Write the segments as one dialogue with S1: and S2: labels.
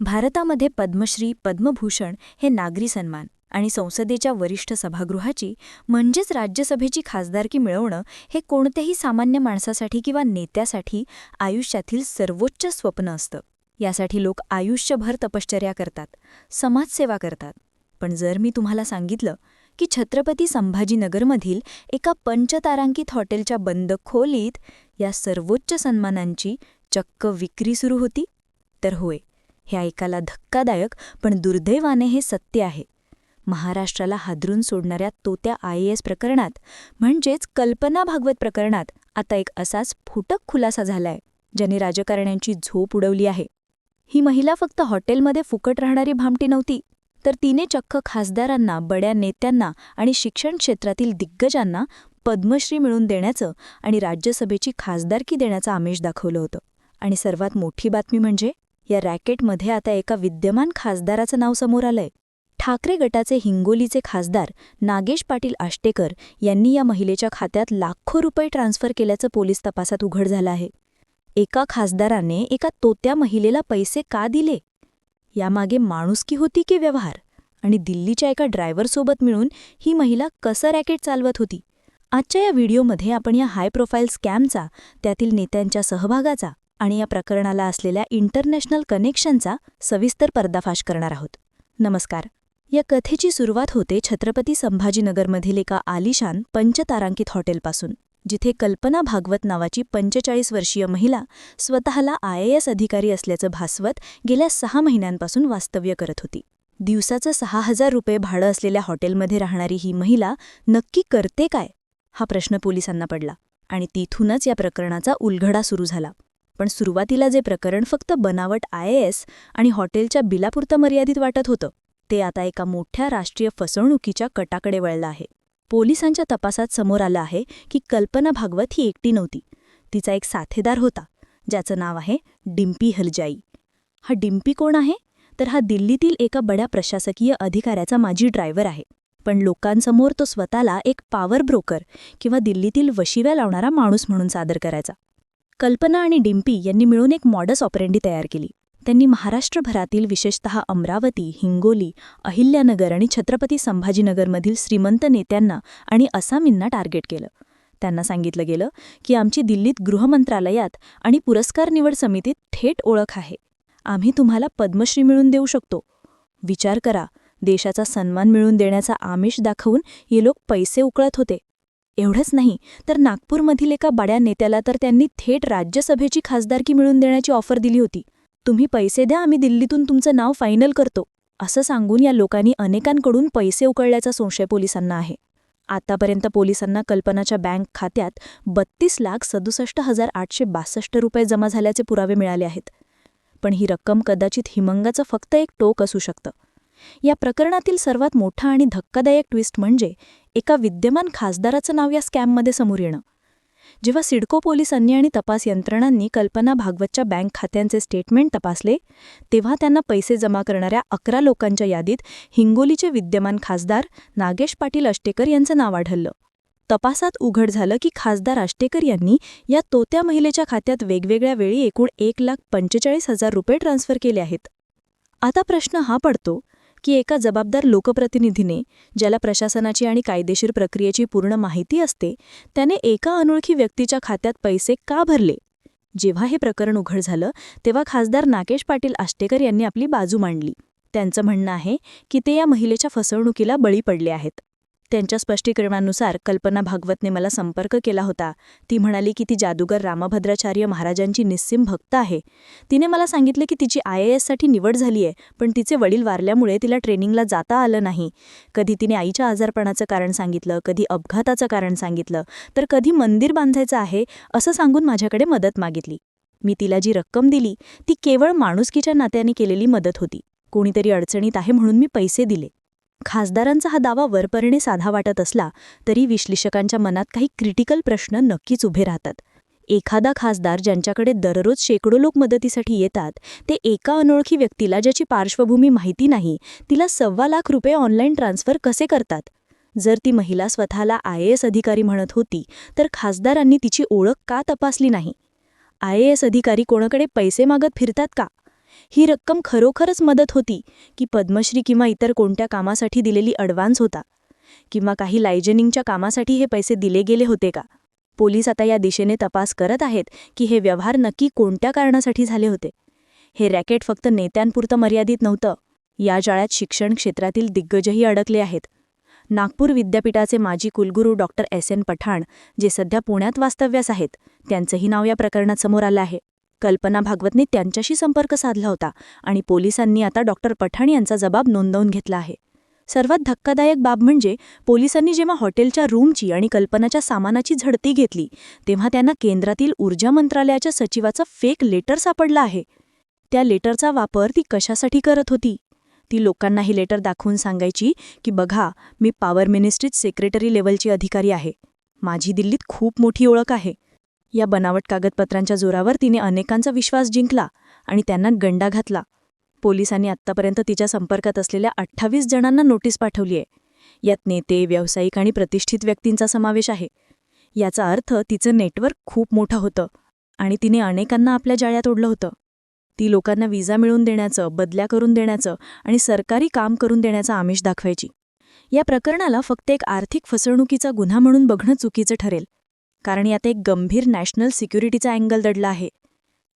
S1: भारतामध्ये पद्मश्री पद्मभूषण हे नागरी सन्मान आणि संसदेच्या वरिष्ठ सभागृहाची म्हणजेच राज्यसभेची खासदारकी मिळवणं हे कोणत्याही सामान्य माणसासाठी किंवा नेत्यासाठी आयुष्यातील सर्वोच्च स्वप्न असतं. यासाठी लोक आयुष्यभर तपश्चर्या करतात समाजसेवा करतात. पण जर मी तुम्हाला सांगितलं की छत्रपती संभाजीनगरमधील एका पंचतारांकित हॉटेलच्या बंद खोलीत या सर्वोच्च सन्मानांची चक्क विक्री सुरू होती? तर होय हे ऐकायला धक्कादायक पण दुर्दैवाने हे सत्य आहे. महाराष्ट्राला हादरून सोडणाऱ्या तोत्या आय एस प्रकरणात म्हणजेच कल्पना भागवत प्रकरणात आता एक असाच फुटक खुलासा झालाय ज्याने राजकारण्यांची झोप उडवली आहे. ही महिला फक्त हॉटेलमध्ये फुकट राहणारी भामटी नव्हती तर तिने चक्क खासदारांना बड्या नेत्यांना आणि शिक्षण क्षेत्रातील दिग्गजांना पद्मश्री मिळवून देण्याचं आणि राज्यसभेची खासदारकी देण्याचं आमिष दाखवलं होतं. आणि सर्वात मोठी बातमी म्हणजे या रॅकेटमध्ये आता एका विद्यमान खासदाराचं नाव समोर आलंय. ठाकरे गटाचे हिंगोलीचे खासदार नागेश पाटील आष्टेकर यांनी या महिलेच्या खात्यात लाखो रुपये ट्रान्स्फर केल्याचं पोलीस तपासात उघड झालं आहे. एका खासदाराने एका तोत्या महिलेला पैसे का दिले? यामागे माणुसकी होती की व्यवहार? आणि दिल्लीच्या एका ड्रायव्हरसोबत मिळून ही महिला कसं रॅकेट चालवत होती? आजच्या या व्हिडिओमध्ये आपण या हाय प्रोफाईल स्कॅमचा त्यातील नेत्यांच्या सहभागाचा आणि या प्रकरणाला असलेल्या इंटरनॅशनल कनेक्शनचा सविस्तर पर्दाफाश करणार आहोत. नमस्कार. या कथेची सुरुवात होते छत्रपती संभाजीनगरमधील एका आलिशान पंचतारांकित हॉटेलपासून जिथे कल्पना भागवत नावाची पंचेचाळीस वर्षीय महिला स्वतःला आय एस अधिकारी असल्याचं भासवत गेल्या सहा महिन्यांपासून वास्तव्य करत होती. दिवसाचं सहा हजार रुपये भाडं असलेल्या हॉटेलमध्ये राहणारी ही महिला नक्की करते काय? हा प्रश्न पोलिसांना पडला आणि तिथूनच या प्रकरणाचा उलघडा सुरू झाला. पण सुरुवातीला जे प्रकरण फक्त बनावट आय एस आणि हॉटेलच्या बिलापुरतं मर्यादित वाटत होतं ते आता एका मोठ्या राष्ट्रीय फसवणुकीच्या कटाकडे वळलं आहे. पोलिसांच्या तपासात समोर आलं आहे की कल्पना भागवत ही एकटी नव्हती. तिचा एक साथेदार होता ज्याचं नाव आहे डिम्पी हलजाई. हा डिम्पी कोण आहे? तर हा दिल्लीतील एका बड्या प्रशासकीय अधिकाऱ्याचा माजी ड्रायव्हर आहे. पण लोकांसमोर तो स्वतःला एक पॉवर ब्रोकर किंवा दिल्लीतील वशिव्या लावणारा माणूस म्हणून सादर करायचा. कल्पना आणि डिम्पी यांनी मिळून एक मॉडस ऑपरेंडी तयार केली. त्यांनी महाराष्ट्रभरातील विशेषतः अमरावती हिंगोली अहिल्यानगर आणि छत्रपती संभाजीनगरमधील श्रीमंत नेत्यांना आणि असामींना टार्गेट केलं. त्यांना सांगितलं गेलं की आमची दिल्लीत गृहमंत्रालयात आणि पुरस्कार निवड समितीत थेट ओळख आहे. आम्ही तुम्हाला पद्मश्री मिळून देऊ शकतो. विचार करा देशाचा सन्मान मिळवून देण्याचा आमिष दाखवून हे लोक पैसे उकळत होते. एवढंच नाही तर नागपूरमधील एका बड्या नेत्याला तर त्यांनी थेट राज्यसभेची खासदारकी मिळवून देण्याची ऑफर दिली होती. तुम्ही पैसे द्या आम्ही दिल्लीतून तुमचं नाव फायनल करतो. असं सांगून या लोकांनी अनेकांकडून पैसे उकळल्याचा संशय पोलिसांना आहे. आतापर्यंत पोलिसांना कल्पनाच्या बँक खात्यात बत्तीस लाख सदुसष्ट हजार आठशे बासष्ट रुपये जमा झाल्याचे पुरावे मिळाले आहेत. पण ही रक्कम कदाचित हिमंगाचं फक्त एक टोक असू शकतं. या प्रकरणातील सर्वात मोठा आणि धक्कादायक ट्विस्ट म्हणजे एका विद्यमान खासदाराचं नाव या स्कॅममध्ये समोर येणं. जेव्हा सिडको पोलिसांनी आणि तपास यंत्रणांनी कल्पना भागवतच्या बँक खात्यांचे स्टेटमेंट तपासले तेव्हा त्यांना पैसे जमा करणाऱ्या अकरा लोकांच्या यादीत हिंगोलीचे विद्यमान खासदार नागेश पाटील अष्टेकर यांचं नाव आढळलं. तपासात उघड झालं की खासदार आष्टेकर यांनी या तोत्या महिलेच्या खात्यात वेगवेगळ्या वेळी एकूण एक लाख पंचेचाळीस हजार रुपये ट्रान्स्फर केले आहेत. आता प्रश्न हा पडतो की एका जबाबदार लोकप्रतिनिधीने ज्याला प्रशासनाची आणि कायदेशीर प्रक्रियेची पूर्ण माहिती असते त्याने एका अनोळखी व्यक्तीच्या खात्यात पैसे का भरले? जेव्हा हे प्रकरण उघड झालं तेव्हा खासदार नाकेश पाटील आष्टेकर यांनी आपली बाजू मांडली. त्यांचं म्हणणं आहे की ते या महिलेच्या फसवणुकीला बळी पडले आहेत. त्यांच्या स्पष्टीकरणानुसार कल्पना भागवतने मला संपर्क केला होता. ती म्हणाली की ती जादूगर रामभद्राचार्य महाराजांची निस्सिम भक्त आहे. तिने मला सांगितलं की तिची आय ए एससाठी निवड झाली आहे पण तिचे वडील वारल्यामुळे तिला ट्रेनिंगला जाता आलं नाही. कधी तिने आईच्या आजारपणाचं कारण सांगितलं कधी अपघाताचं कारण सांगितलं तर कधी मंदिर बांधायचं आहे असं सांगून माझ्याकडे मदत मागितली. मी तिला जी रक्कम दिली ती केवळ माणुसकीच्या नात्याने केलेली मदत होती. कोणीतरी अडचणीत आहे म्हणून मी पैसे दिले. खासदारांचा हा दावा वरपरणे साधा वाटत असला तरी विश्लेषकांच्या मनात काही क्रिटिकल प्रश्न नक्कीच उभे राहतात. एखादा खासदार ज्यांच्याकडे दररोज शेकडो लोक मदतीसाठी येतात ते एका अनोळखी व्यक्तीला ज्याची पार्श्वभूमी माहिती नाही तिला सव्वा लाख रुपये ऑनलाईन ट्रान्स्फर कसे करतात? जर ती महिला स्वतःला आय एस अधिकारी म्हणत होती तर खासदारांनी तिची ओळख का तपासली नाही? आय एस अधिकारी कोणाकडे पैसे मागत फिरतात का? ही रक्कम खरोखरच मदत होती की पद्मश्री किंवा इतर कोणत्या कामासाठी दिलेली अडव्हान्स होता? किंवा काही लायजनिंगच्या कामासाठी हे पैसे दिले गेले होते का? पोलीस आता या दिशेने तपास करत आहेत की हे व्यवहार नक्की कोणत्या कारणासाठी झाले होते? हे रॅकेट फक्त नेत्यांपुरतं मर्यादित नव्हतं. या जाळ्यात शिक्षण क्षेत्रातील दिग्गजही अडकले आहेत. नागपूर विद्यापीठाचे माजी कुलगुरू डॉक्टर एस एन पठाण जे सध्या पुण्यात वास्तव्यास आहेत त्यांचंही नाव या प्रकरणात समोर आलं आहे. कल्पना भागवतने त्यांच्याशी संपर्क साधला होता आणि पोलिसांनी आता डॉक्टर पठाण यांचा जबाब नोंदवून घेतला आहे. सर्वात धक्कादायक बाब म्हणजे पोलिसांनी जेव्हा हॉटेलच्या रूमची आणि कल्पनाच्या सामानाची झडती घेतली तेव्हा त्यांना केंद्रातील ऊर्जा मंत्रालयाच्या सचिवाचं फेक लेटर सापडलं आहे. त्या लेटरचा वापर ती कशासाठी करत होती? ती लोकांना ही लेटर दाखवून सांगायची की बघा मी पॉवर मिनिस्ट्रीत सेक्रेटरी लेवलची अधिकारी आहे. माझी दिल्लीत खूप मोठी ओळख आहे. या बनावट कागदपत्रांच्या जोरावर तिने अनेकांचा विश्वास जिंकला आणि त्यांना गंडा घातला. पोलिसांनी आत्तापर्यंत तिच्या संपर्कात असलेल्या अठ्ठावीस जणांना नोटीस पाठवलीय. यात नेते व्यावसायिक आणि प्रतिष्ठित व्यक्तींचा समावेश आहे. याचा अर्थ तिचं नेटवर्क खूप मोठं होतं आणि तिने अनेकांना आपल्या जाळ्यात ओढलं होतं. ती लोकांना विजा मिळवून देण्याचं बदल्या करून देण्याचं आणि सरकारी काम करून देण्याचं आमिष दाखवायची. या प्रकरणाला फक्त एक आर्थिक फसवणुकीचा गुन्हा म्हणून बघणं चुकीचं ठरेल. कारण यात एक गंभीर नॅशनल सिक्युरिटीचा अँगल दडला आहे.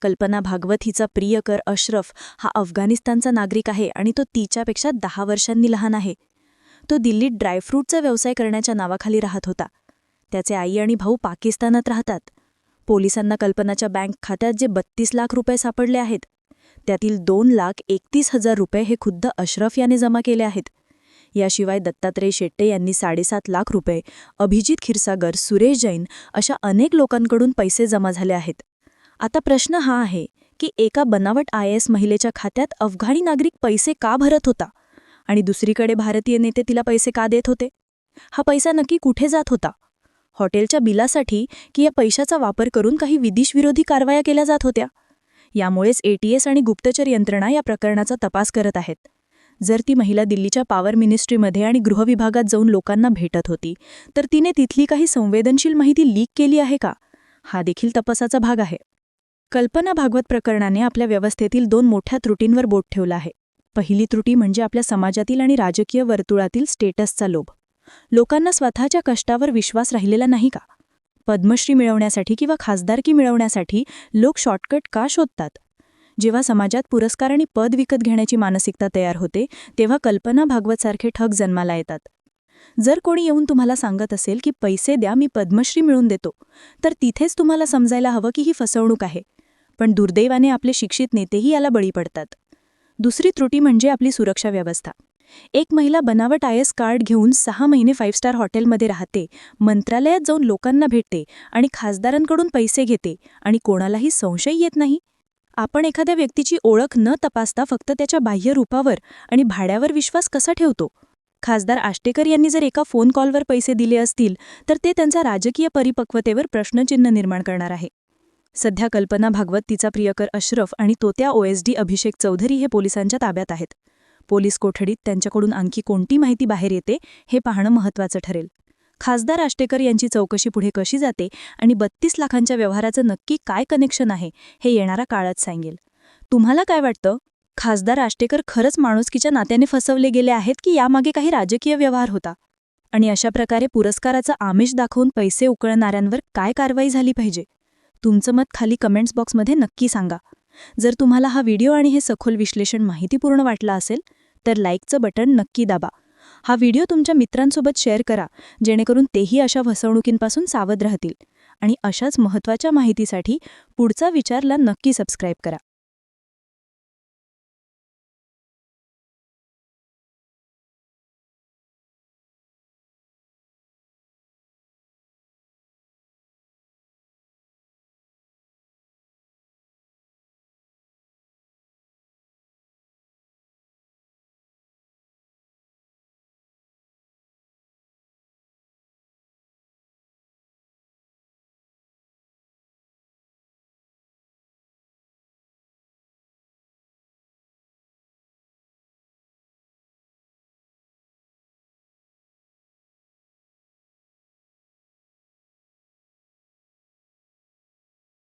S1: कल्पना भागवत हिचा प्रियकर अशरफ हा अफगाणिस्तानचा नागरिक आहे आणि तो तिच्यापेक्षा दहा वर्षांनी लहान आहे. तो दिल्लीत ड्रायफ्रूटचा व्यवसाय करण्याच्या नावाखाली राहत होता. त्याचे आई आणि भाऊ पाकिस्तानात राहतात. पोलिसांना कल्पनाच्या बँक खात्यात जे बत्तीस लाख रुपये सापडले आहेत त्यातील दोन लाख एकतीस हजार रुपये हे खुद्द अशरफ याने जमा केले आहेत. याशिवाय दत्तात्रय शेट्टे यांनी साडेसात लाख रुपये अभिजित क्षीरसागर सुरेश जैन अशा अनेक लोकांकडून पैसे जमा झाले आहेत. आता प्रश्न हा आहे की एका बनावट आय एस महिलेच्या खात्यात अफगाणी नागरिक पैसे का भरत होता? आणि दुसरीकडे भारतीय नेते तिला पैसे का देत होते? हा पैसा नक्की कुठे जात होता? हॉटेलच्या बिलासाठी की या पैशाचा वापर करून काही विदेशविरोधी कारवाया केल्या जात होत्या? यामुळेच एटीएस आणि गुप्तचर यंत्रणा या प्रकरणाचा तपास करत आहेत. जर ती महिला दिल्लीच्या पॉवर मिनिस्ट्रीमध्ये आणि गृहविभागात जाऊन लोकांना भेटत होती तर तिने तिथली काही संवेदनशील माहिती लीक केली आहे का? हा देखील तपासाचा भाग आहे. कल्पना भागवत प्रकरणाने आपल्या व्यवस्थेतील दोन मोठ्या त्रुटींवर बोट ठेवला आहे. पहिली त्रुटी म्हणजे आपल्या समाजातील आणि राजकीय वर्तुळातील स्टेटसचा लोभ. लोकांना स्वतःच्या कष्टावर विश्वास राहिलेला नाही का? पद्मश्री मिळवण्यासाठी किंवा खासदारकी मिळवण्यासाठी लोक शॉर्टकट का शोधतात? जेव्हा समाजात पुरस्कार आणि पद विकत घेण्याची मानसिकता तयार होते तेव्हा कल्पना भागवतसारखे ठग जन्माला येतात. जर कोणी येऊन तुम्हाला सांगत असेल की पैसे द्या मी पद्मश्री मिळून देतो तर तिथेच तुम्हाला समजायला हवं की ही फसवणूक आहे. पण दुर्दैवाने आपले शिक्षित नेतेही याला बळी पडतात. दुसरी त्रुटी म्हणजे आपली सुरक्षा व्यवस्था. एक महिला बनावट आय एस कार्ड घेऊन सहा महिने फाईव्ह स्टार हॉटेलमध्ये राहते मंत्रालयात जाऊन लोकांना भेटते आणि खासदारांकडून पैसे घेते आणि कोणालाही संशय येत नाही. आपण एखाद्या व्यक्तीची ओळख न तपासता फक्त त्याच्या बाह्य रूपावर आणि भाड्यावर विश्वास कसा ठेवतो? खासदार आष्टेकर यांनी जर एका फोन कॉलवर पैसे दिले असतील तर ते त्यांचा राजकीय परिपक्वतेवर प्रश्नचिन्ह निर्माण करणार आहे. सध्या कल्पना भागवत तिचा प्रियकर अश्रफ आणि तोत्या ओएसडी अभिषेक चौधरी हे पोलिसांच्या ताब्यात आहेत. पोलीस कोठडीत त्यांच्याकडून आणखी कोणती माहिती बाहेर येते हे पाहणं महत्त्वाचं ठरेल. खासदार आष्टेकर यांची चौकशी पुढे कशी जाते आणि बत्तीस लाखांच्या व्यवहाराचं नक्की काय कनेक्शन आहे हे येणारा काळच सांगेल. तुम्हाला काय वाटतं? खासदार आष्टेकर खरंच माणुसकीच्या नात्याने फसवले गेले आहेत की यामागे काही राजकीय व्यवहार होता? आणि अशा प्रकारे पुरस्काराचं आमिष दाखवून पैसे उकळणाऱ्यांवर काय कारवाई झाली पाहिजे? तुमचं मत खाली कमेंट्स बॉक्समध्ये नक्की सांगा. जर तुम्हाला हा व्हिडिओ आणि हे सखोल विश्लेषण माहितीपूर्ण वाटलं असेल तर लाईकचं बटन नक्की दाबा. हा व्हिडिओ तुमच्या मित्रांसोबत शेअर करा जेणेकरून तेही अशा फसवणुकींपासून सावध राहतील. आणि अशाच महत्त्वाच्या माहितीसाठी पुढचा विचारला नक्की सबस्क्राईब करा.